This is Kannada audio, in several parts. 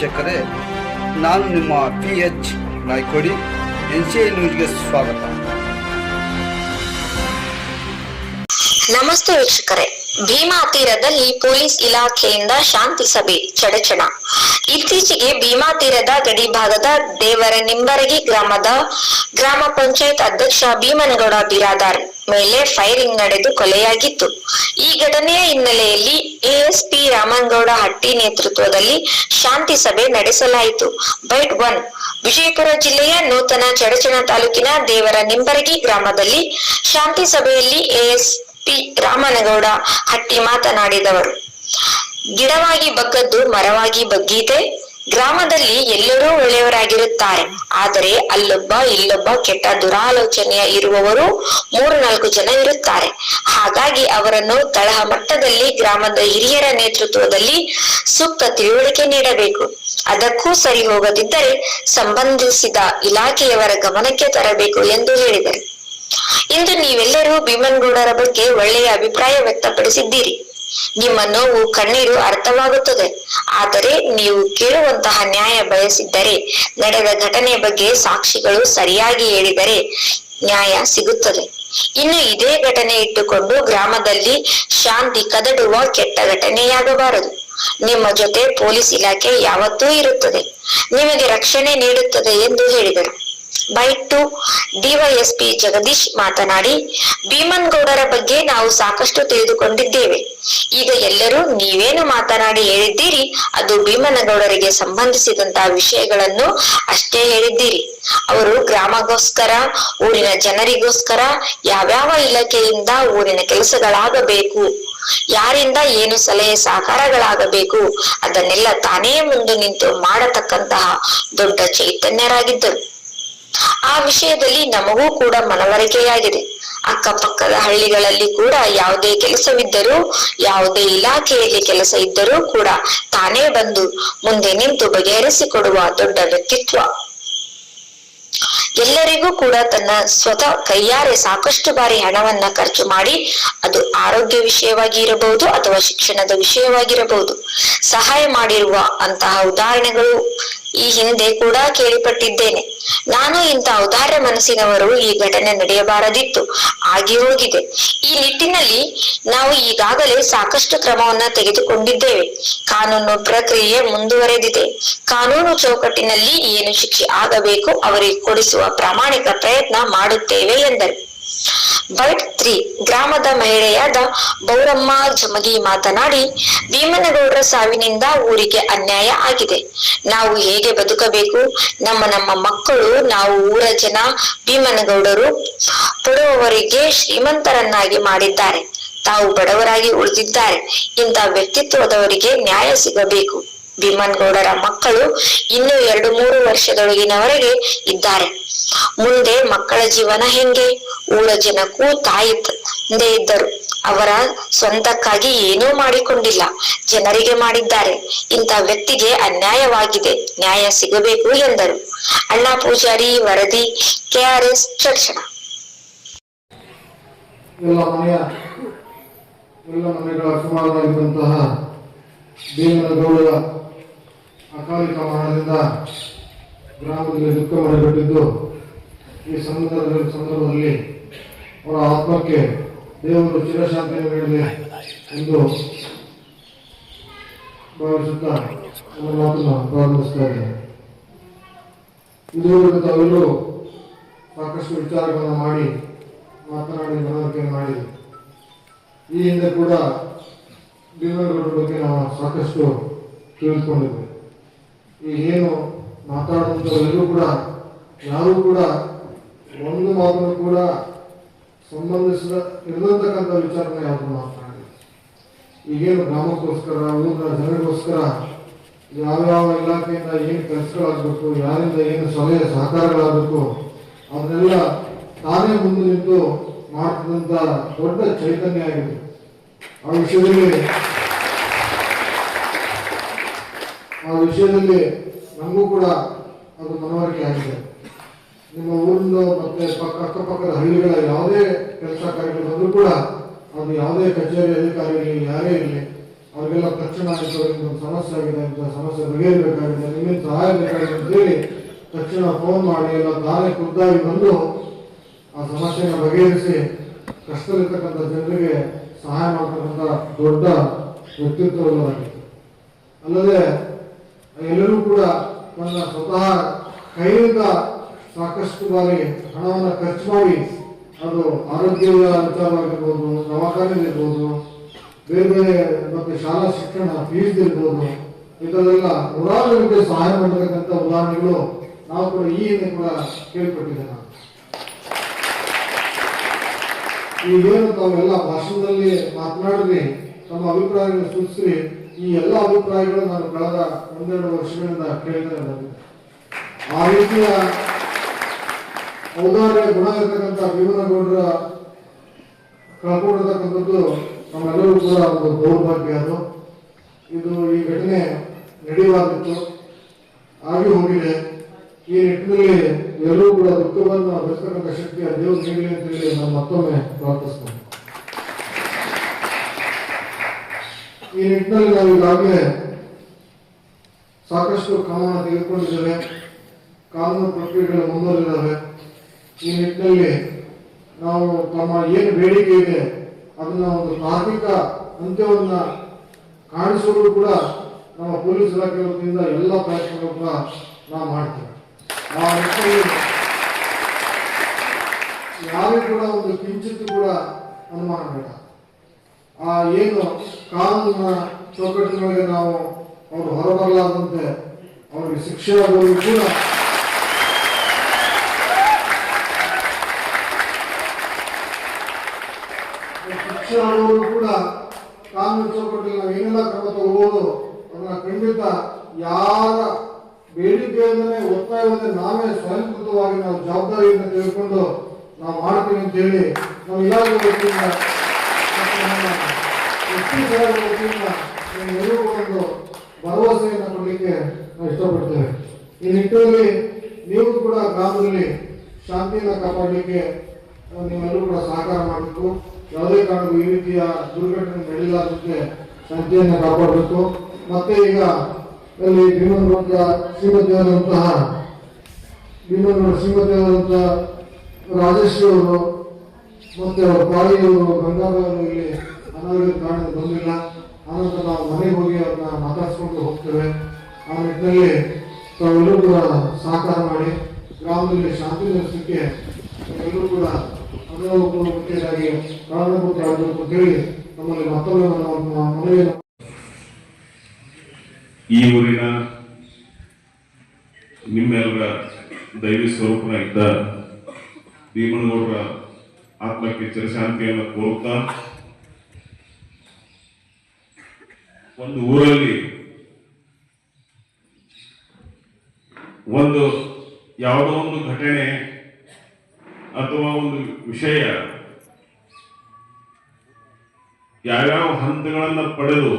ವೀಕ್ಷಕರೇ, ನಾನು ನಿಮ್ಮ P H Naikodi N C I ನ್ಯೂಸ್ಗೆ ಸ್ವಾಗತ. ನಮಸ್ತೆ ವೀಕ್ಷಕರೇ. ಭೀಮಾ ತೀರದಲ್ಲಿ ಪೊಲೀಸ್ ಇಲಾಖೆಯಿಂದ ಶಾಂತಿ ಸಭೆ ಚಡಚಣ. ಇತ್ತೀಚೆಗೆ ಭೀಮಾ ತೀರದ ಗಡಿ ಭಾಗದ ದೇವರ ನಿಂಬರಗಿ ಗ್ರಾಮದ ಗ್ರಾಮ ಪಂಚಾಯತ್ ಅಧ್ಯಕ್ಷ ಭೀಮನಗೌಡ ಬಿರಾದಾರ್ ಮೇಲೆ ಫೈರಿಂಗ್ ನಡೆದು ಕೊಲೆಯಾಗಿತ್ತು. ಈ ಘಟನೆಯ ಹಿನ್ನೆಲೆಯಲ್ಲಿ ಎಎಸ್ಪಿ ರಾಮನಗೌಡ ಹಟ್ಟಿ ನೇತೃತ್ವದಲ್ಲಿ ಶಾಂತಿ ಸಭೆ ನಡೆಸಲಾಯಿತು. ಬೈಟ್ ಒನ್, ವಿಜಯಪುರ ಜಿಲ್ಲೆಯ ನೂತನ ಚಡಚಣ ತಾಲೂಕಿನ ದೇವರ ನಿಂಬರಗಿ ಗ್ರಾಮದಲ್ಲಿ ಶಾಂತಿ ಸಭೆಯಲ್ಲಿ ಎಎಸ್ಪಿ ರಾಮನಗೌಡ ಹಟ್ಟಿ ಮಾತನಾಡಿದವರು. ಗಿಡವಾಗಿ ಬಗ್ಗದ್ದು ಮರವಾಗಿ ಬಗ್ಗೀತೆ ಗ್ರಾಮದಲ್ಲಿ ಎಲ್ಲರೂ ಒಳ್ಳೆಯವರಾಗಿರುತ್ತಾರೆ. ಆದರೆ ಅಲ್ಲೊಬ್ಬ ಇಲ್ಲೊಬ್ಬ ಕೆಟ್ಟ ದುರಾಲೋಚನೆಯ ಇರುವವರು ಮೂರು ನಾಲ್ಕು ಜನ ಇರುತ್ತಾರೆ. ಹಾಗಾಗಿ ಅವರನ್ನು ತಳಹ ಮಟ್ಟದಲ್ಲಿ ಗ್ರಾಮದ ಹಿರಿಯರ ನೇತೃತ್ವದಲ್ಲಿ ಸೂಕ್ತ ತಿಳುವಳಿಕೆ ನೀಡಬೇಕು. ಅದಕ್ಕೂ ಸರಿ ಹೋಗದಿದ್ದರೆ ಸಂಬಂಧಿಸಿದ ಇಲಾಖೆಯವರ ಗಮನಕ್ಕೆ ತರಬೇಕು ಎಂದು ಹೇಳಿದರು. ಇಂದು ನೀವೆಲ್ಲರೂ ಭೀಮನ್ಗೌಡರ ಬಗ್ಗೆ ಒಳ್ಳೆಯ ಅಭಿಪ್ರಾಯ ವ್ಯಕ್ತಪಡಿಸಿದ್ದೀರಿ. ನಿಮ್ಮ ನೋವು ಕಣ್ಣೀರು ಅರ್ಥವಾಗುತ್ತದೆ. ಆದರೆ ನೀವು ಕೇಳುವಂತಹ ನ್ಯಾಯ ಬಯಸಿದ್ದರೆ, ನಡೆದ ಘಟನೆ ಬಗ್ಗೆ ಸಾಕ್ಷಿಗಳು ಸರಿಯಾಗಿ ಹೇಳಿದರೆ ನ್ಯಾಯ ಸಿಗುತ್ತದೆ. ಇನ್ನು ಇದೇ ಘಟನೆ ಇಟ್ಟುಕೊಂಡು ಗ್ರಾಮದಲ್ಲಿ ಶಾಂತಿ ಕದಡುವ ಕೆಟ್ಟ ಘಟನೆಯಾಗಬಾರದು. ನಿಮ್ಮ ಜೊತೆ ಪೊಲೀಸ್ ಇಲಾಖೆ ಯಾವತ್ತೂ ಇರುತ್ತದೆ. ನಿಮಗೆ ರಕ್ಷಣೆ ನೀಡುತ್ತದೆ ಎಂದು ಹೇಳಿದರು. ಬೈಟ್ ಟು ಡಿವೈಎಸ್ಪಿ ಜಗದೀಶ್ ಮಾತನಾಡಿ, ಭೀಮನ್ಗೌಡರ ಬಗ್ಗೆ ನಾವು ಸಾಕಷ್ಟು ತಿಳಿದುಕೊಂಡಿದ್ದೇವೆ. ಈಗ ಎಲ್ಲರೂ ನೀವೇನು ಮಾತನಾಡಿ ಹೇಳಿದ್ದೀರಿ, ಅದು ಭೀಮನಗೌಡರಿಗೆ ಸಂಬಂಧಿಸಿದಂತಹ ವಿಷಯಗಳನ್ನು ಅಷ್ಟೇ ಹೇಳಿದ್ದೀರಿ. ಅವರು ಗ್ರಾಮಗೋಸ್ಕರ, ಊರಿನ ಜನರಿಗೋಸ್ಕರ ಯಾವ್ಯಾವ ಇಲಾಖೆಯಿಂದ ಊರಿನ ಕೆಲಸಗಳಾಗಬೇಕು, ಯಾರಿಂದ ಏನು ಸಲಹೆ ಸಹಕಾರಗಳಾಗಬೇಕು, ಅದನ್ನೆಲ್ಲ ತಾನೇ ಮುಂದೆ ನಿಂತು ಮಾಡತಕ್ಕಂತಹ ದೊಡ್ಡ ಚೈತನ್ಯರಾಗಿದ್ದರು. ಆ ವಿಷಯದಲ್ಲಿ ನಮಗೂ ಕೂಡ ಮನವರಿಕೆಯಾಗಿದೆ. ಅಕ್ಕಪಕ್ಕದ ಹಳ್ಳಿಗಳಲ್ಲಿ ಕೂಡ ಯಾವುದೇ ಕೆಲಸವಿದ್ದರೂ, ಯಾವುದೇ ಇಲಾಖೆಯಲ್ಲಿ ಕೆಲಸ ಇದ್ದರೂ ಕೂಡ ತಾನೇ ಬಂದು ಮುಂದೆ ನಿಂತು ಬಗೆಹರಿಸಿಕೊಡುವ ದೊಡ್ಡ ವ್ಯಕ್ತಿತ್ವ. ಎಲ್ಲರಿಗೂ ಕೂಡ ತನ್ನ ಸ್ವತಃ ಕೈಯಾರೆ ಸಾಕಷ್ಟು ಬಾರಿ ಹಣವನ್ನ ಖರ್ಚು ಮಾಡಿ ಅದು ಆರೋಗ್ಯ ವಿಷಯವಾಗಿ ಇರಬಹುದು ಅಥವಾ ಶಿಕ್ಷಣದ ವಿಷಯವಾಗಿರಬಹುದು. ಸಹಾಯ ಮಾಡಿರುವ ಅಂತಹ ಉದಾಹರಣೆಗಳು ಈ ಹಿಂದೆ ಕೂಡ ಕೇಳಿಪಟ್ಟಿದ್ದೇನೆ. ನಾನು ಇಂಥ ಉದಾರ ಮನಸ್ಸಿನವರು ಈ ಘಟನೆ ನಡೆಯಬಾರದಿತ್ತು. ಆಗಿ ಹೋಗಿದೆ. ಈ ನಿಟ್ಟಿನಲ್ಲಿ ನಾವು ಈಗಾಗಲೇ ಸಾಕಷ್ಟು ಕ್ರಮವನ್ನ ತೆಗೆದುಕೊಂಡಿದ್ದೇವೆ. ಕಾನೂನು ಪ್ರಕ್ರಿಯೆ ಮುಂದುವರೆದಿದೆ. ಕಾನೂನು ಚೌಕಟ್ಟಿನಲ್ಲಿ ಏನು ಶಿಕ್ಷೆ ಆಗಬೇಕು, ಅವರಿಗೆ ಕೊಡಿಸುವ ಪ್ರಾಮಾಣಿಕ ಪ್ರಯತ್ನ ಮಾಡುತ್ತೇವೆ ಎಂದರು. ಬೈಟ್ ತ್ರೀ ಗ್ರಾಮದ ಮಹಿಳೆಯಾದ ಬೌರಮ್ಮ ಜಮಗಿ ಮಾತನಾಡಿ, ಭೀಮನಗೌಡರ ಸಾವಿನಿಂದ ಊರಿಗೆ ಅನ್ಯಾಯ ಆಗಿದೆ. ನಾವು ಹೇಗೆ ಬದುಕಬೇಕು? ನಮ್ಮ ನಮ್ಮ ಮಕ್ಕಳು, ನಾವು ಊರ ಜನ, ಭೀಮನಗೌಡರು ಪಡುವವರಿಗೆ ಶ್ರೀಮಂತರನ್ನಾಗಿ ಮಾಡಿದ್ದಾರೆ. ತಾವು ಬಡವರಾಗಿ ಉಳಿದಿದ್ದಾರೆ. ಇಂಥ ವ್ಯಕ್ತಿತ್ವದವರಿಗೆ ನ್ಯಾಯ ಸಿಗಬೇಕು. ಭೀಮನ್ಗೌಡರ ಮಕ್ಕಳು ಇನ್ನು ಎರಡು ಮೂರು ವರ್ಷದೊಳಗಿನವರೆಗೆ ಇದ್ದಾರೆ. ಮುಂದೆ ಮಕ್ಕಳ ಜೀವನ ಹೆಂಗೆ? ಊಳ ಜನಕ್ಕೂ ತಾಯಿ ತಂದೆ ಇದ್ದರು. ಅವರ ಸ್ವಂತಕ್ಕಾಗಿ ಏನೂ ಮಾಡಿಕೊಂಡಿಲ್ಲ. ಜನರಿಗೆ ಮಾಡಿದ್ದಾರೆ. ಇಂಥ ವ್ಯಕ್ತಿಗೆ ಅನ್ಯಾಯವಾಗಿದೆ. ನ್ಯಾಯ ಸಿಗಬೇಕು ಎಂದರು. ಅಣ್ಣಾ ಪೂಜಾರಿ, ವರದಿ, ಕೆಆರ್ಎಸ್ ಚರ್ಚಣ ಎಲ್ಲ ಮನೆಯ ಮನೆಗಳ ಸುಮಾರಾಗಿದ್ದಂತಹ ಭೀಮನಗೌಡರ ಅಕಾಲಿಕ ಮರಣದಿಂದ ಗ್ರಾಮದಲ್ಲಿ ದುಃಖ ಮನೆಗಟ್ಟಿದ್ದು ಈ ಸಂದರ್ಭದಲ್ಲಿ ಸಂದರ್ಭದಲ್ಲಿ ಅವರ ಆತ್ಮಕ್ಕೆ ದೇವರು ಚಿರಶಾಂತಿಯನ್ನು ನೀಡಲಿ ಎಂದು ಭಾವಿಸುತ್ತಾ ನನ್ನ ಮಾತನ್ನು ಪ್ರಾರಂಭಿಸ್ತಾ ಇದ್ದೇನೆ. ಇದುವರೆಗೂ ತಾವೆಲ್ಲರೂ ಸಾಕಷ್ಟು ವಿಚಾರಗಳನ್ನು ಮಾಡಿ, ಮಾತನಾಡಿ, ಮನವರಿಕೆ ಮಾಡಿ. ಈ ಹಿಂದೆ ಕೂಡ ದೇವರ ಬಗ್ಗೆ ನಾವು ಸಾಕಷ್ಟು ಕೇಳಿಕೊಂಡಿದ್ವಿ ಈ ಏನು ಮಾತಾಡುವಂಥವರೆಲ್ಲರೂ ಕೂಡ, ಯಾರೂ ಕೂಡ ಒಂದು ಮಾತನ್ನು ಕೂಡ ಸಂಬಂಧಿಸಿದ ಇರತಕ್ಕಂಥ ವಿಚಾರನ ಯಾವುದು ಮಾತನಾಡಿ ಈಗೇನು ಗ್ರಾಮಕ್ಕೋಸ್ಕರ, ಊರಿನ ಜನರಿಗೋಸ್ಕರ ಯಾವ್ಯಾವ ಇಲಾಖೆಯಿಂದ ಏನು ಕೆಲಸಗಳಾಗಬೇಕು, ಯಾರಿಂದ ಏನು ಸಲಹೆ ಸಹಕಾರಗಳಾಗಬೇಕು, ಅದನ್ನೆಲ್ಲ ತಾನೇ ಮುಂದೆ ನಿಂತು ಮಾಡ್ತಿದ್ದಂಥ ದೊಡ್ಡ ಚೈತನ್ಯ ಆಗಿದೆ. ಆ ವಿಷಯದಲ್ಲಿ ಆ ವಿಷಯದಲ್ಲಿ ನಮಗೂ ಕೂಡ ಅದು ಮನವರಿಕೆ ಆಗಿದೆ. ನಿಮ್ಮ ಊರಿನ ಮತ್ತೆ ಪಕ್ಕ ಅಕ್ಕಪಕ್ಕದ ಹಳ್ಳಿಗಳ ಯಾವುದೇ ಕೆಲಸ ಕಾರ್ಯಗಳು ಕೂಡ ಅದು ಯಾವುದೇ ಕಚೇರಿ ಅಧಿಕಾರಿಗಳು ಯಾರೇ ಇರಲಿ, ಅವರಿಗೆಲ್ಲ ತಕ್ಷಣ ಒಂದು ಸಮಸ್ಯೆ ಆಗಿದೆ ಅಂತ ಸಮಸ್ಯೆ ಬಗೆಹರಿಬೇಕಾಗಿದೆ ನಿಮ್ಮಿಂದ ಸಹಾಯ ಬೇಕಾಗಿದೆ ಅಂತೇಳಿ ತಕ್ಷಣ ಫೋನ್ ಮಾಡಿ ಎಲ್ಲ ತಾನೇ ಖುದ್ದಾಗಿ ಬಂದು ಆ ಸಮಸ್ಯೆಯನ್ನು ಬಗೆಹರಿಸಿ, ಕಷ್ಟದಲ್ಲಿರ್ತಕ್ಕಂಥ ಜನರಿಗೆ ಸಹಾಯ ಮಾಡ್ತಕ್ಕಂಥ ದೊಡ್ಡ ವ್ಯಕ್ತಿತ್ವವಾಗಿತ್ತು ಅಲ್ಲದೆ ಎಲ್ಲರೂ ಕೂಡ ತನ್ನ ಸ್ವತಃ ಕೈಯಿಂದ ಸಾಕಷ್ಟು ಬಾರಿ ಹಣವನ್ನು ಖರ್ಚು ಮಾಡಿ ಅದು ಆರೋಗ್ಯದ ವಿಚಾರವಾಗಿರ್ಬೋದು ದವಾಖಾನೆದಿರ್ಬೋದು ಬೇರೆ ಬೇರೆ ಮತ್ತೆ ಶಾಲಾ ಶಿಕ್ಷಣ ಫೀಸ್ ಇರ್ಬೋದು ಇದರಲ್ಲೆಲ್ಲ ನೂರಾರು ಸಹಾಯ ಮಾಡತಕ್ಕಂಥ ಉದಾಹರಣೆಗಳು ನಾವು ಕೂಡ ಈ ಹಿಂದೆ ಕೂಡ ಕೇಳ್ಪಟ್ಟಿದ್ದೆ ನಾನು ಈಗೇನು ತಾವೆಲ್ಲ ಭಾಷಣದಲ್ಲಿ ಮಾತನಾಡಿದ್ರಿ ತಮ್ಮ ಅಭಿಪ್ರಾಯಗಳನ್ನು ಸೂಚಿಸ್ರಿ. ಈ ಎಲ್ಲ ಅಭಿಪ್ರಾಯಗಳು ನಾನು ಕಳೆದ ಒಂದೆರಡು ವರ್ಷಗಳಿಂದ ಕೇಳಿದ್ರೆ ಆ ರೀತಿಯ ಔದಾರ್ಯ ಗುಣ ಇರತಕ್ಕಂಥ ಭೀಮನಗೌಡರ ಕಳ್ಕೊಂಡಿರ್ತಕ್ಕಂಥದ್ದು ನಮ್ಮೆಲ್ಲರೂ ಕೂಡ ಒಂದು ದೌರ್ಭಾಗ್ಯ ಅದು. ಇದು ಈ ಘಟನೆ ನಡೆಯುವಾಗಿತ್ತು, ಆಗಿ ಹೋಗಿದೆ. ಈ ನಿಟ್ಟಿನಲ್ಲಿ ಎಲ್ಲರೂ ಕೂಡ ದುಃಖವನ್ನು ಬೆಳೆಸ್ತಕ್ಕಂಥ ಶಕ್ತಿ ಆ ದೇವರು ಅಂತ ಹೇಳಿ ನಾನು ಮತ್ತೊಮ್ಮೆ ಪ್ರಾರ್ಥಿಸ್ತೇನೆ. ಈ ನಿಟ್ಟಿನಲ್ಲಿ ನಾವು ಈಗಾಗಲೇ ಸಾಕಷ್ಟು ಕ್ರಮವನ್ನು ತೆಗೆದುಕೊಂಡಿದ್ದೇವೆ. ಕಾನೂನು ಪ್ರಕ್ರಿಯೆಗಳು ಮುಂದುವರಿದಾವೆ ಈ ನಿಟ್ಟಿನಲ್ಲಿ ನಾವು ತಮ್ಮ ಏನು ಬೇಡಿಕೆ ಇದೆ, ಅದನ್ನ ಒಂದು ತಾರ್ಕಿಕ ಅಂತ್ಯವನ್ನ ಕಾಣಿಸಲು ಕೂಡ ನಮ್ಮ ಪೊಲೀಸ್ ಇಲಾಖೆ ವತಿಯಿಂದ ಎಲ್ಲ ಪ್ರಯತ್ನಗಳು ಕೂಡ ನಾವು ಮಾಡ್ತೇವೆ. ಆ ಕೂಡ ಒಂದು ಕಿಂಚಿತ್ ಕೂಡ ಅನುಮಾನ ಬೇಡ. ಆ ಏನು ಕಾನೂನಿನ ಚೌಕಟ್ಟಿನೊಳಗೆ ನಾವು ಅವರು ಹೊರಬರಲಾದಂತೆ ಅವರಿಗೆ ಶಿಕ್ಷೆ ಆಗುವುದು ಕೂಡ ಶಿಕ್ಷೆ ಆಗುವುದು ಕೂಡ ಕಾನೂನು ಚೌಕಟ್ಟಲ್ಲಿ ನಾವು ಏನೆಲ್ಲ ಕ್ರಮ ತಗೋಬಹುದು ಅದನ್ನ ಖಂಡಿತ ಯಾರ ಬೇಡಿಕೆಯಿಂದಲೇ ಒತ್ತಾಯವಂತೆ ನಾವೇ ಸ್ವಯಂಕೃತವಾಗಿ ನಾವು ಜವಾಬ್ದಾರಿಯನ್ನು ತೆಗೆದುಕೊಂಡು ನಾವು ಮಾಡ್ತೀವಿ ಅಂತ ಹೇಳಿ ನಾವು ಇಲಾಖೆ ಸಾಹೇಬರ ವತಿಯಿಂದ ನಿಮ್ಮೆಲ್ಲರಿಗೂ ಒಂದು ಭರವಸೆಯನ್ನು ಕೊಡಲಿಕ್ಕೆ ನಾವು ಇಷ್ಟಪಡ್ತೇವೆ. ಈ ನಿಟ್ಟಿನಲ್ಲಿ ನೀವು ಕೂಡ ಗ್ರಾಮದಲ್ಲಿ ಶಾಂತಿಯನ್ನು ಕಾಪಾಡಲಿಕ್ಕೆ ನೀವೆಲ್ಲರೂ ಕೂಡ ಸಹಕಾರ ಮಾಡಬೇಕು. ಯಾವುದೇ ಕಾರಣಕ್ಕೂ ಈ ರೀತಿಯ ದುರ್ಘಟನೆ ನಡೆಯಲಾದಂತೆ ಶಾಂತಿಯನ್ನು ಕಾಪಾಡಬೇಕು. ಮತ್ತೆ ಈಗ ಅಲ್ಲಿ ಭೀಮನಗೌಡ ಶ್ರೀಮತಿಯಾದಂತಹ ಭೀಮನಗೌಡ ಶ್ರೀಮತಿಯಾದಂತಹ ರಾಜೇಶ್ ಅವರು ಮತ್ತೆ ತಾಯಿಯವರು ಗಂಗಾಧರವರು ಇಲ್ಲಿ ಅನಾರೋಗ್ಯ ಕಾಣಲು ಬಂದಿಲ್ಲ. ಆನಂತರ ನಾವು ಮನೆಗೆ ಹೋಗಿ ಅವ್ರನ್ನ ಮಾತಾಡಿಸ್ಕೊಂಡು ಹೋಗ್ತೇವೆ. ಆ ನಿಟ್ಟಿನಲ್ಲಿ ತಾವೆಲ್ಲರೂ ಕೂಡ ಸಹಕಾರ ಮಾಡಿ, ಗ್ರಾಮದಲ್ಲಿ ಶಾಂತಿ ನೆಲೆಸಲಿಕ್ಕೆ ಎಲ್ಲರೂ ಕೂಡ ಮುಖ್ಯರಾಗಿ ಪ್ರಾರಂಭ ಹೇಳಿ ನಮ್ಮಲ್ಲಿ ಮತ್ತೊಮ್ಮೆ ಮನವಿಯನ್ನು ಈ ಊರಿನ ನಿಮ್ಮೆಲ್ಲರ ದೈವಿ ಸ್ವರೂಪನಾಗಿದ್ದ ಭೀಮನಗೌಡರ ಆತ್ಮಕ್ಕೆ ಚಿರಶಾಂತಿಯನ್ನು ಕೋರುತ್ತಾ ಒಂದು ಊರಲ್ಲಿ ಒಂದು ಯಾವುದೋ ಒಂದು ಘಟನೆ ಅಥವಾ ಒಂದು ವಿಷಯ ಯಾವ್ಯಾವ ಹಂತಗಳನ್ನು ಪಡೆದು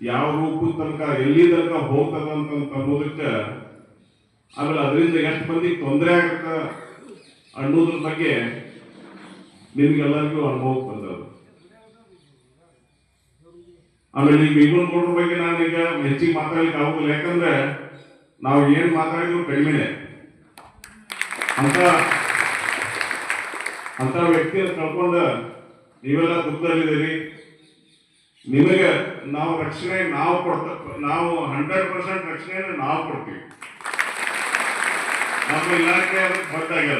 ಯಾವ ರೂಪದ ತನಕ, ಎಲ್ಲಿ ತನಕ ಹೋಗ್ತದ ಅಂತ ಅನ್ನೋದಕ್ಕೆ ಆಮೇಲೆ ಅದರಿಂದ ಎಷ್ಟು ಮಂದಿ ತೊಂದರೆ ಆಗತ್ತ ಅನ್ನೋದ್ರ ಬಗ್ಗೆ ನಿಮ್ಗೆಲ್ಲರಿಗೂ ಅನುಭವ ಬಂದದ್ದು ಆಮೇಲೆ ಈ ಇನ್ನೊಂದು ಗೌಡ್ರ ಬಗ್ಗೆ ನಾನೀಗ ಹೆಚ್ಚಿಗೆ ಮಾತಾಡ್ಲಿಕ್ಕೆ ಆಗೋಲ್ಲ ಯಾಕಂದ್ರೆ ನಾವು ಏನ್ ಮಾತಾಡಿದ್ರು ಕಡಿಮೆನೆ. ಅಂತ ಅಂತ ವ್ಯಕ್ತಿಯನ್ನು ಕಳ್ಕೊಂಡ ನೀವೆಲ್ಲ ದುಃಖದಲ್ಲಿದ್ದೀರಿ ನಿಮಗೆ ನಾವು ರಕ್ಷಣೆ, ನಾವು ಕೊಡ್ತ, ನಾವು ಹಂಡ್ರೆಡ್ ಪರ್ಸೆಂಟ್ ರಕ್ಷಣೆಯನ್ನು ನಾವು ಕೊಡ್ತೀವಿ. ನಮ್ಮ ಇಲಾಖೆ ಅದಕ್ಕೆ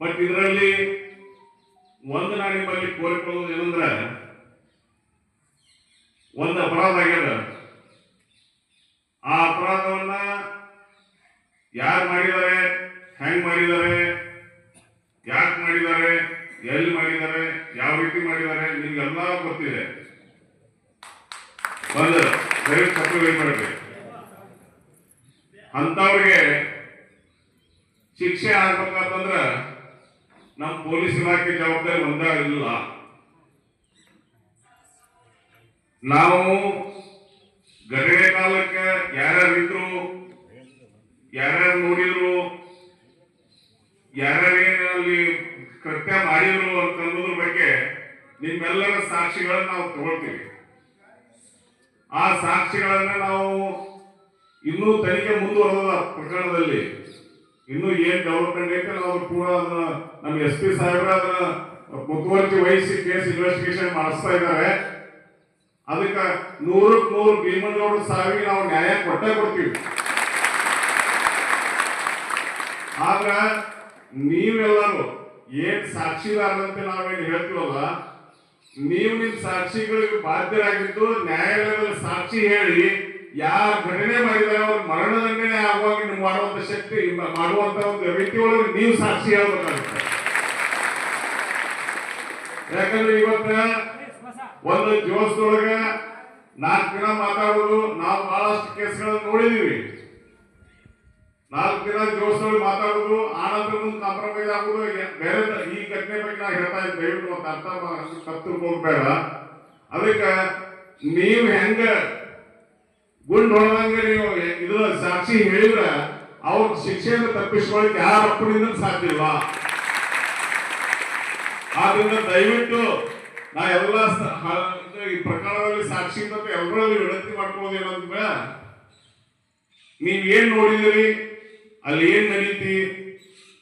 ಬಟ್ ಇದರಲ್ಲಿ, ಒಂದು ನಾನು ನಿಮ್ಮಲ್ಲಿ ಕೋರಿಕೊಳ್ಳೋದು ಏನಂದ್ರೆ ಒಂದು ಅಪರಾಧ ಆಗ್ಯದ. ಆ ಅಪರಾಧವನ್ನ ಯಾರು ಮಾಡಿದ್ದಾರೆ, ಹೆಂಗ್ ಮಾಡಿದ್ದಾರೆ, ಯಾಕೆ ಮಾಡಿದ್ದಾರೆ, ಎಲ್ಲಿ ಮಾಡಿದ್ದಾರೆ, ಯಾವ ರೀತಿ ಮಾಡಿದ್ದಾರೆ, ನಿಮ್ಗೆಲ್ಲ ಗೊತ್ತಿದೆ. ಒಂದು ಮಾಡಬೇಕು ಅಂತವ್ರಿಗೆ ಶಿಕ್ಷೆ ಆಗ್ಬೇಕಂತಂದ್ರ ನಮ್ಮ ಪೊಲೀಸ್ ಇಲಾಖೆ ಜವಾಬ್ದಾರಿ ಒಂದೇ ನಾವು ಗದಗ ಕಾಲಕ್ಕೆ ಯಾರ್ಯಾರು ಇದ್ರು, ಯಾರ್ಯಾರು ನೋಡಿದ್ರು ಅಲ್ಲಿ ಕೃತ್ಯ ಮಾಡಿದ್ರು ಅಂತ ಅನ್ನೋದ್ರ ಬಗ್ಗೆ ನಿಮ್ಮೆಲ್ಲರ ಸಾಕ್ಷಿಗಳನ್ನ ನಾವು ತಗೊಳ್ತೀವಿ. ಆ ಸಾಕ್ಷಿಗಳನ್ನ ನಾವು ಇನ್ನೂ ತನಿಖೆ ಮುಂದುವರೆದ ಪ್ರಕರಣದಲ್ಲಿ, ಇನ್ನೂ ಏನ್ ಡೆವಲಪ್ಮೆಂಟ್ ಐತೆ ನಾವು ಕೂಡ ನಮ್ಮ ಎಸ್ ಪಿ ಸಾಹೇಬ್ರ ಅದನ್ನ ಮುತುವರ್ಜಿ ವಹಿಸಿ ಕೇಸ್ ಇನ್ವೆಸ್ಟಿಗೇಷನ್ ಮಾಡಿಸ್ತಾ ಇದ್ದಾರೆ. ಅದಕ್ಕೆ ನೂರಕ್ಕೆ ನೂರು ಭೀಮನಗೌಡ ಸಾವಿಗೆ ನಾವು ನ್ಯಾಯ ಕೊಟ್ಟೇ ಕೊಡ್ತೀವಿ. ಆದ್ರ ನೀವೆಲ್ಲರೂ ಏನ್ ಸಾಕ್ಷಿದಾರರಂತೆ ನಾವೇನು ಹೇಳ್ತೀವಲ್ಲ, ನೀವು ನಿಮ್ ಸಾಕ್ಷಿಗಳಿಗೆ ಬಾಧ್ಯರಾಗಿದ್ದು ನ್ಯಾಯಾಲಯದ ಸಾಕ್ಷಿ ಹೇಳಿ ಯಾರ ಘಟನೆ ಮಾಡಿದಾರೆ ಅವ್ರ ಮರಣದಂಡನೆ ಆಗುವಾಗ ನೀವು ಮಾಡುವಂತ ಶಕ್ತಿ, ಮಾಡುವಂತ ಒಂದು ರೀತಿ ಒಳಗೆ ನೀವು ಸಾಕ್ಷಿ ಹೇಳ್ಬೇಕಾಗುತ್ತೆ. ಯಾಕಂದ್ರೆ ಇವತ್ತ ಒಂದು ಜೋಸ್ದೊಳಗ ನಾಲ್ಕು ದಿನ ಮಾತಾಡೋದು. ನಾವು ಬಹಳಷ್ಟು ಕೇಸ್ಗಳನ್ನ ನೋಡಿದೀವಿ. ನಾಲ್ಕು ದಿನ ಜೋಸ್ದೊಳಗೆ ಮಾತಾಡೋದು. ಆನಂತರ ಕಾಂಪ್ರಮೈಸ್ ಆಗೋದು. ಬೇರೆ ಈ ಘಟನೆ ಬಗ್ಗೆ ನಾ ಹೇಳ್ತಾ ಇದ್ದೆ ದಯವಿಟ್ಟು ಒಂದು ಅರ್ಥ ಕತ್ತು ಹೋಗ್ಬೇಡ. ಅದಕ್ಕೆ ನೀವು ಹೆಂಗ ಗುಂಡ್ ಹೊಡೆದಂಗೆ ನೀವು ಇದು ಸಾಕ್ಷಿ ಹೇಳಿದ್ರ ಅವ್ರ ಶಿಕ್ಷೆಯನ್ನು ತಪ್ಪಿಸ್ಕೊಳ್ಳಿಕ್ಕೆ ಯಾರ ಸಾಧ್ಯ ಇಲ್ಲ. ಆದ್ರಿಂದ ದಯವಿಟ್ಟು ನಾ ಎಲ್ಲ ಈ ಪ್ರಕರಣದಲ್ಲಿ ಸಾಕ್ಷಿ ಅಂತ ಎಲ್ಲರಲ್ಲಿ ವಿನಂತಿ ಮಾಡ್ಕೊಳ್ಳೋದೇನಂದ್ರ ನೀವ್ ಏನ್ ನೋಡಿದಿರಿ ಅಲ್ಲಿ ಏನ್ ನಡೀತಿ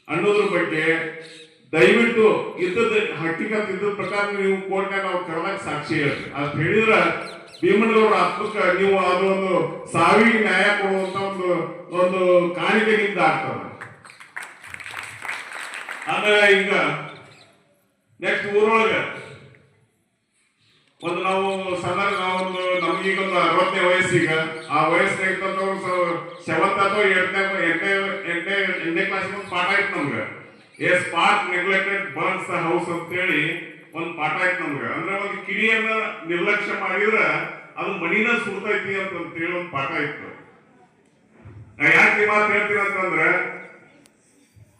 ಅನ್ನೋದ್ರ ಬಗ್ಗೆ ದಯವಿಟ್ಟು ಇದ್ದದ ಹಕ್ಕಿಕತ್ ಇದ್ದ ಪ್ರಕಾರ ನೀವು ಕೋರ್ಟ್ನಾಗ ನಾವು ಕರ್ನಾಟಕ ಸಾಕ್ಷಿ ಹೇಳ್ರಿ. ಅದ್ ಹೇಳಿದ್ರ ಭೀಮಣ್ಣವರ ಆತ್ಮಕ್ಕ ನೀವು ಅದು ಒಂದು ಸಾವಿಗೆ ನ್ಯಾಯ ಕೊಡುವಂತ ಒಂದು ಒಂದು ಕಾಣಿಕೆ ನಿಂದ ಆಗ್ತದೆ. ಆಮೇಲೆ ಈಗ ನೆಕ್ಸ್ಟ್ ಊರೊಳಗೆ ಒಂದು ನಾವು ಸಾಧಾರಣ ನಾವೊಂದು ನಮ್ಗೀಗೊಂದು ಅರವತ್ತನೇ ವಯಸ್ಸೀಗ, ಆ ವಯಸ್ಸಿನ ಇದ್ದಂಥವ್ರು ಸೆವೆಂತ್ ಅಥವಾ ಎಂಟನೇ ಎಂಟನೇ ಎಂಟನೇ ಎಂಟನೇ ಕ್ಲಾಸ್ ಒಂದು ಪಾಠ ಆಯ್ತು ನಮ್ಗೆ. A spot neglected burns house ಅಂತೇಳಿ ಒಂದು ಪಾಠ ಆಯ್ತು ನಮ್ಗೆ. ಅಂದ್ರೆ ಒಂದು ಕಿಡಿಯನ್ನ ನಿರ್ಲಕ್ಷ್ಯ ಮಾಡಿದ್ರೆ ಅದು ಮಣಿನ ಸುಡ್ತೈತಿ ಅಂತ ಹೇಳಿ ಒಂದು ಪಾಠ ಇತ್ತು. ನಾ ಯಾಕೆ ಈ ಮಾತು ಹೇಳ್ತೀನಿ ಅಂತಂದ್ರೆ,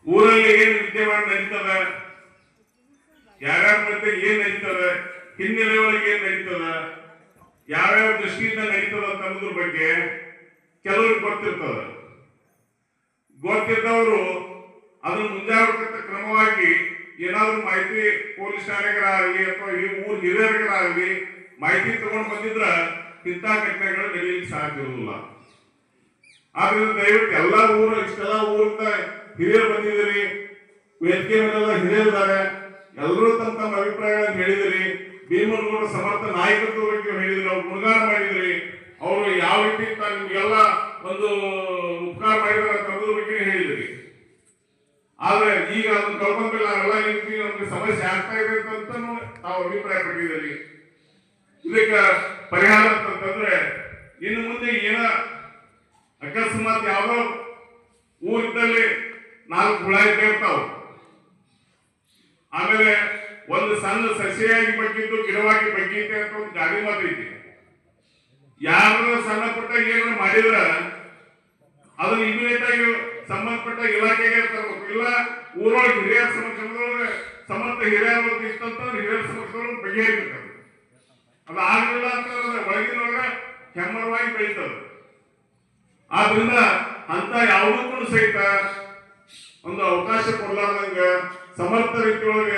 ಊರಲ್ಲಿ ಏನ್ ವಿದ್ಯಮಾನ ನಡೀತದ? ಯಾರ್ಯಾರ ಮಧ್ಯೆ ಏನ್ ನಡೀತದ? ಹಿನ್ನೆಲೆ ಏನ್ ನಡೀತದ? ಯಾವ್ಯಾವ ದೃಷ್ಟಿಯಿಂದ ನಡೀತದ ಅನ್ನೋದ್ರ ಬಗ್ಗೆ ಕೆಲವ್ರಿಗೆ ಗೊತ್ತಿರ್ತದ. ಗೊತ್ತಿದ್ದವರು ಅದನ್ನ ಮುಂಜಾಗ್ರತಾ ಕ್ರಮವಾಗಿ ಏನಾದ್ರೂ ಮಾಹಿತಿ ಪೊಲೀಸ್ ಠಾಣೆಗಳಾಗಲಿ ಅಥವಾ ಈ ಊರ್ ಹಿರಿಯರಿಗರಾಗಲಿ ಮಾಹಿತಿ ತಗೊಂಡು ಬಂದಿದ್ರ ಇಂಥ ಘಟನೆಗಳು ನಡೆಯಲಿಕ್ಕೆ ಸಾಧ್ಯ ಇರುವುದಿಲ್ಲ ಆದ್ರಿಂದ ದಯವಿಟ್ಟು ಎಲ್ಲಾ ಊರು, ಇಷ್ಟೆಲ್ಲ ಊರಿಂದ ಹಿರಿಯರು ಬಂದಿದ್ದೀರಿ, ವೇದಿಕೆ ಮೇಲೆಲ್ಲ ಹಿರಿಯರಿದ್ದಾರೆ, ಎಲ್ಲರೂ ತಮ್ಮ ತಮ್ಮ ಅಭಿಪ್ರಾಯಗಳನ್ನು ಹೇಳಿದಿರಿ. ಭೀಮನಗೌಡ ಸಮರ್ಥ ನಾಯಕತ್ವ ಬಗ್ಗೆ ಹೇಳಿದ್ರಿ, ಅವ್ರು ಗುಣಗಾನ ಮಾಡಿದ್ರಿ. ಅವರು ಯಾವ ರೀತಿ ನಿಮ್ಗೆಲ್ಲ ಒಂದು ಉಪಕಾರ ಮಾಡಿದ್ರೆ ಅಂತ ಅನ್ನೋದ್ರ ಬಗ್ಗೆ ಹೇಳಿದ್ರಿ. ಆದ್ರೆ ಈಗ ಅದನ್ನು ಕಳ್ಕೊಂಡ್ಮೇಲೆ ನಾವೆಲ್ಲ ಈ ರೀತಿ ನಮ್ಗೆ ಸಮಸ್ಯೆ ಆಗ್ತಾ ಇದೆ ಅಂತ ತಾವು ಅಭಿಪ್ರಾಯ ಪಟ್ಟಿದ್ದೀರಿ. ಇದಕ್ಕೆ ಪರಿಹಾರ ಅಂತಂದ್ರೆ ಇನ್ನು ಮುಂದೆ ಏನ ಅಕಸ್ಮಾತ್ ಯಾವ್ದೋ ಊರಿದ್ದಲ್ಲಿ ನಾಲ್ಕು ಹುಳ ಇರ್ತಾವ. ಆಮೇಲೆ ಒಂದು ಸಣ್ಣ ಸಸಿಯಾಗಿ ಬಗ್ಗಿದ್ದು, ಗಿಡವಾಗಿ ಬಗ್ಗೈತೆ ಅಂತ ಒಂದು ಗಾಡಿ ಮಾತು ಐತಿ. ಯಾರು ಸಣ್ಣ ಪುಟ್ಟ ಏನಾರ ಮಾಡಿದ್ರ ಅದನ್ನ ಇಮಿಡಿಯೇಟ್ ಆಗಿ ಸಂಬಂಧಪಟ್ಟ ಇಲಾಖೆಗೆ ತರಬೇಕು. ಇಲ್ಲ, ಊರೊಳಗೆ ಹಿರಿಯರ ಸಮಕ್ಷಮದೊಳಗೆ ಸಮರ್ಥ ಹಿರಿಯರ ಇತ್ತಂತ ಹಿರಿಯರ ಸಮಕ್ಷಮದೊಳಗೆ ಬಗೆಹರಿಬೇಕು ಅದು. ಆಗಲಿಲ್ಲ ಅಂತ ಒಳಗಿನೊಳಗೆ ಹೆಮ್ಮರವಾಗಿ ಬೆಳೀತದೆ ಆದ್ರಿಂದ ಅಂತ ಯಾವುದಕ್ಕೂ ಸಹಿತ ಒಂದು ಅವಕಾಶ ಕೊಡಲಾರ್ದಂಗ ಸಮರ್ಥ ರೀತಿಯೊಳಗೆ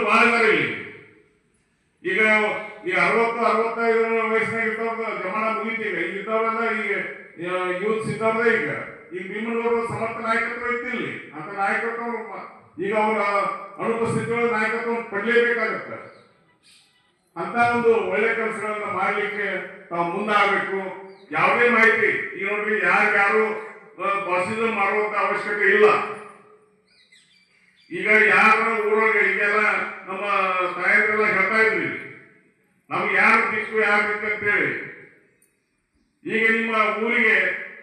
ಯುವಕರು ಬಹಳ ಇಲ್ಲಿ ಈಗ ಈ ಅರವತ್ತು ಅರವತ್ತೈದು ವಯಸ್ಸಿನಾಗ ಇದ್ದವ್ರ ಜಮಾನ ಮುಗಿತೀಗ ಈಗ ಈಗ ಯೂತ್ ಇದ್ದವ್ರೆ ಈಗ. ಈಗ ಭೀಮನವರು ಸಮರ್ಥ ನಾಯಕತ್ವ ಇತ್ತಿಲ್ಲಿ ಅಂತ ನಾಯಕತ್ವ ಈಗ ಅವರ ಅನುಪಸ್ಥಿತಿ ಒಳಗೆ ನಾಯಕತ್ವ ಪಡ್ಲೇಬೇಕಾಗತ್ತೆ. ಅಂತ ಒಂದು ಒಳ್ಳೆ ಕೆಲಸಗಳನ್ನ ಮಾಡ್ಲಿಕ್ಕೆ ತಾವು ಮುಂದಾಗಬೇಕು. ಯಾವುದೇ ಮಾಹಿತಿ. ಈಗ ನೋಡ್ರಿ ಯಾರು ಬಾಸಿಸಂ ಮಾಡುವಂತ ಅವಶ್ಯಕತೆ ಇಲ್ಲ. ಈಗ ಯಾರ ಊರಾಗ ಈಗೆಲ್ಲ ನಮ್ಮ ತಾಯಂದ್ರೆಲ್ಲ ಹೇಳ್ತಾ ಇದ್ರಿ. ನಮ್ಗೆ ಯಾರು ದಿಕ್ಕು ಯಾರು ಅಂತ ಹೇಳಿ ಈಗ ನಿಮ್ಮ ಊರಿಗೆ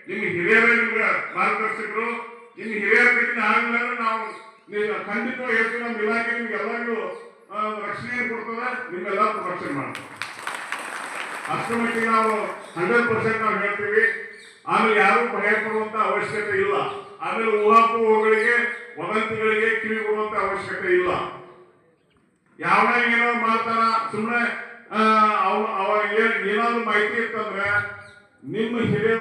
ನಿಮ್ಮ ಹಿರಿಯರ ನಿಮ್ಗೆ ಮಾರ್ಗದರ್ಶಕರು, ನಿಮ್ಮ ಹಿರಿಯರ ಕಡೆಯಿಂದ ಆಗಲಿಲ್ಲ ನಾವು ಖಂಡಿತವಾಗಿ ಹೇಳ್ತೀವಿ, ನಮ್ಮ ಇಲಾಖೆ ನಿಮ್ಗೆ ಎಲ್ಲರಿಗೂ ರಕ್ಷಣೆ ಕೊಡ್ತದೆ ನಿಮ್ಮೆಲ್ಲರೂ ರಕ್ಷಣೆ ಮಾಡ್ತದೆ. ಅಷ್ಟರ ಮಟ್ಟಿಗೆ ನಾವು ಹಂಡ್ರೆಡ್ ಪರ್ಸೆಂಟ್ ನಾವು ಹೇಳ್ತೀವಿ. ಆಮೇಲೆ ಯಾರು ಭಯ ಪಡುವಂತ ಅವಶ್ಯಕತೆ ಇಲ್ಲ. ಆಮೇಲೆ ಊಹಾಪೋಹಗಳಿಗೆ, ವದಂತಿಗಳಿಗೆ ಕಿವಿ ಕೊಡುವಂತ ಅವಶ್ಯಕತೆ ಇಲ್ಲ. ಯಾವ ಏನೋ ಮಾಡ್ತಾರ ಸುಮ್ಮನೆ ಅವ ಅವ ಏನ್- ಏನಾದ್ರು ಮಾಹಿತಿ ಇತ್ತಂದ್ರೆ ನಿಮ್ಮ ಹಿರಿಯ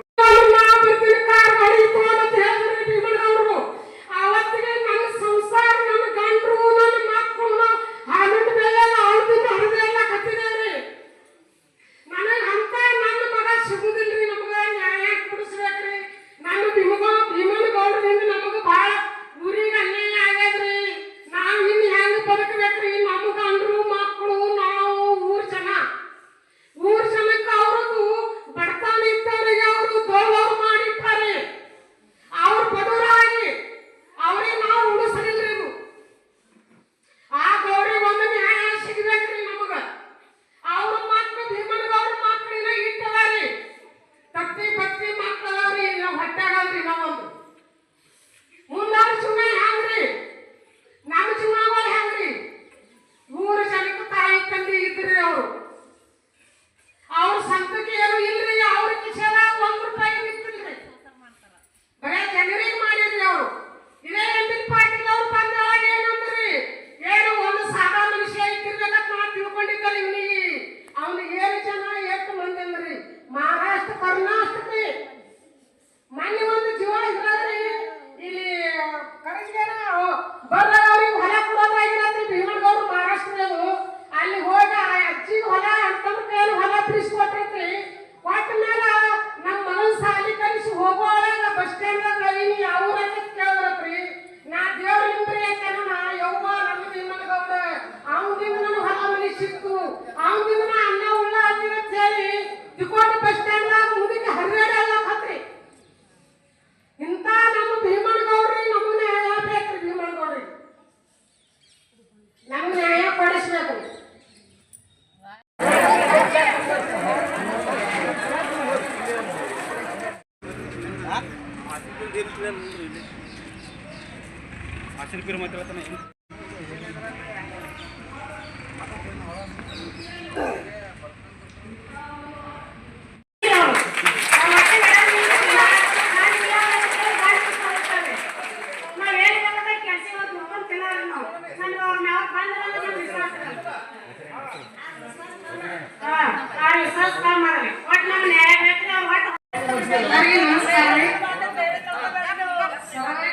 ಮಾತಾಡ್ತಾನೆ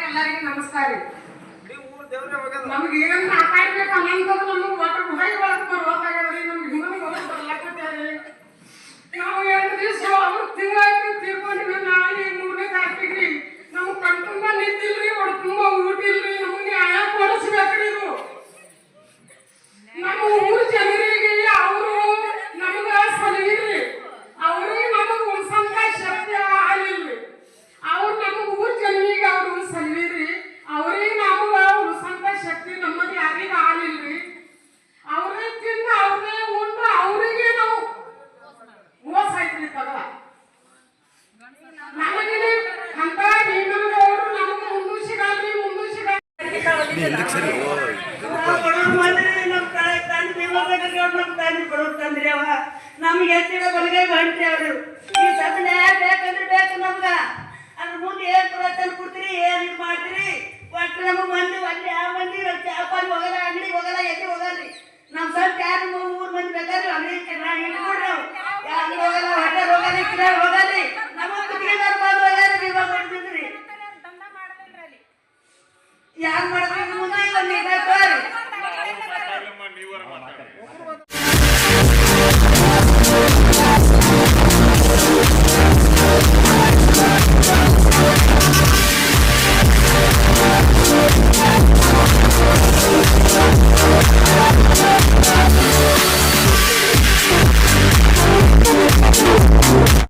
ಎಲ್ಲರಿಗೂ ನಮಸ್ಕಾರ. ರೀ ನಮ್ಗೆ ಏನ್ ಕಾಪಾಡ್ಬೇಕು ಅನ್ನಂತದ ನಮ್ಗೆ ವಾಟರ್ ಹೊರಗೆ ಬಳಕ್ ಬರ್ಬೇಕಾಗ್ಯದ್ರಿ ನಮ್ಗೆ ಹಿಂದೂ ಹೊರಗೆ ಬರ್ಲಾಕತ್ಯಾರಿ ನಾವು ಎರಡು ದಿವಸ ಅವ್ರು ತಿಂಗಳಾಯ್ತು ತೀರ್ಕೊಂಡಿವಿ ನಾಳೆ ಮೂರನೇ ನಮ್ಗೆ ಕಣ್ ತುಂಬ ನಿಂತಿಲ್ರಿ ಹೊಡೆ ತುಂಬ ಊಟಿಲ್ರಿ. ನಮ್ಗೆ ನ್ಯಾಯ ಕೊಡಿಸ್ಬೇಕ್ರಿ ಇದು. ನಮ್ಮ Thank you.